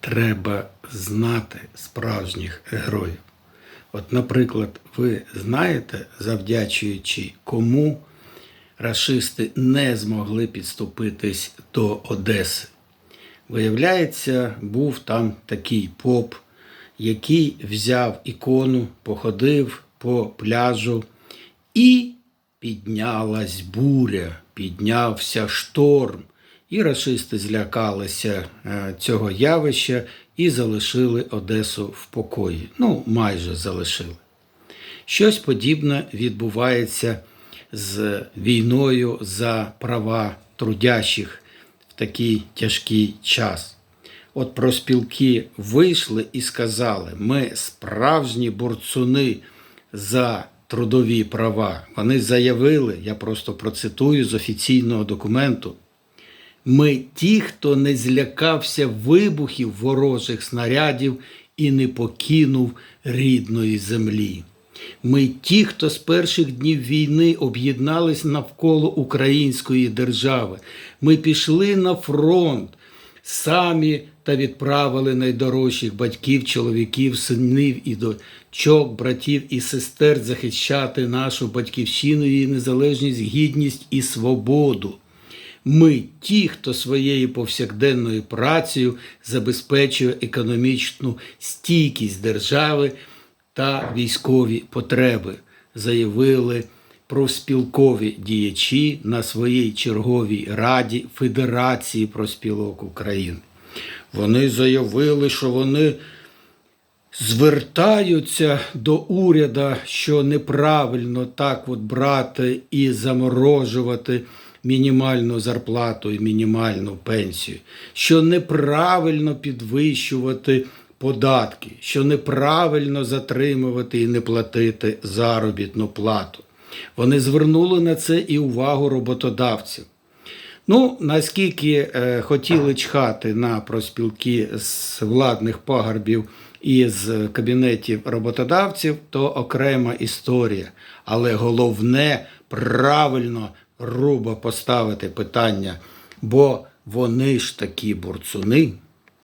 треба знати справжніх героїв. От, наприклад, ви знаєте, завдячуючи кому рашисти не змогли підступитись до Одеси. Виявляється, був там такий поп, який взяв ікону, походив по пляжу і піднялась буря, піднявся шторм. І рашисти злякалися е, цього явища і залишили Одесу в покої. Ну, майже залишили. Щось подібне відбувається з війною за права трудящих в такий тяжкий час. От проспілки вийшли і сказали: ми справжні борцуни за трудові права. Вони заявили, я просто процитую з офіційного документу. Ми ті, хто не злякався вибухів ворожих снарядів і не покинув рідної землі. Ми ті, хто з перших днів війни об'єднались навколо української держави. Ми пішли на фронт самі та відправили найдорожчих батьків, чоловіків, синів і дочок, братів і сестер захищати нашу батьківщину, її незалежність, гідність і свободу. Ми ті, хто своєю повсякденною працею забезпечує економічну стійкість держави та військові потреби, заявили профспілкові діячі на своїй черговій раді Федерації профспілок України. Вони заявили, що вони звертаються до уряду, що неправильно так от брати і заморожувати мінімальну зарплату і мінімальну пенсію, що неправильно підвищувати податки, що неправильно затримувати і не платити заробітну плату. Вони звернули на це і увагу роботодавців. Ну, наскільки е, хотіли чхати на проспілки з владних пагорбів і з кабінетів роботодавців, то окрема історія. Але головне правильно грубо поставити питання, бо вони ж такі борцуни.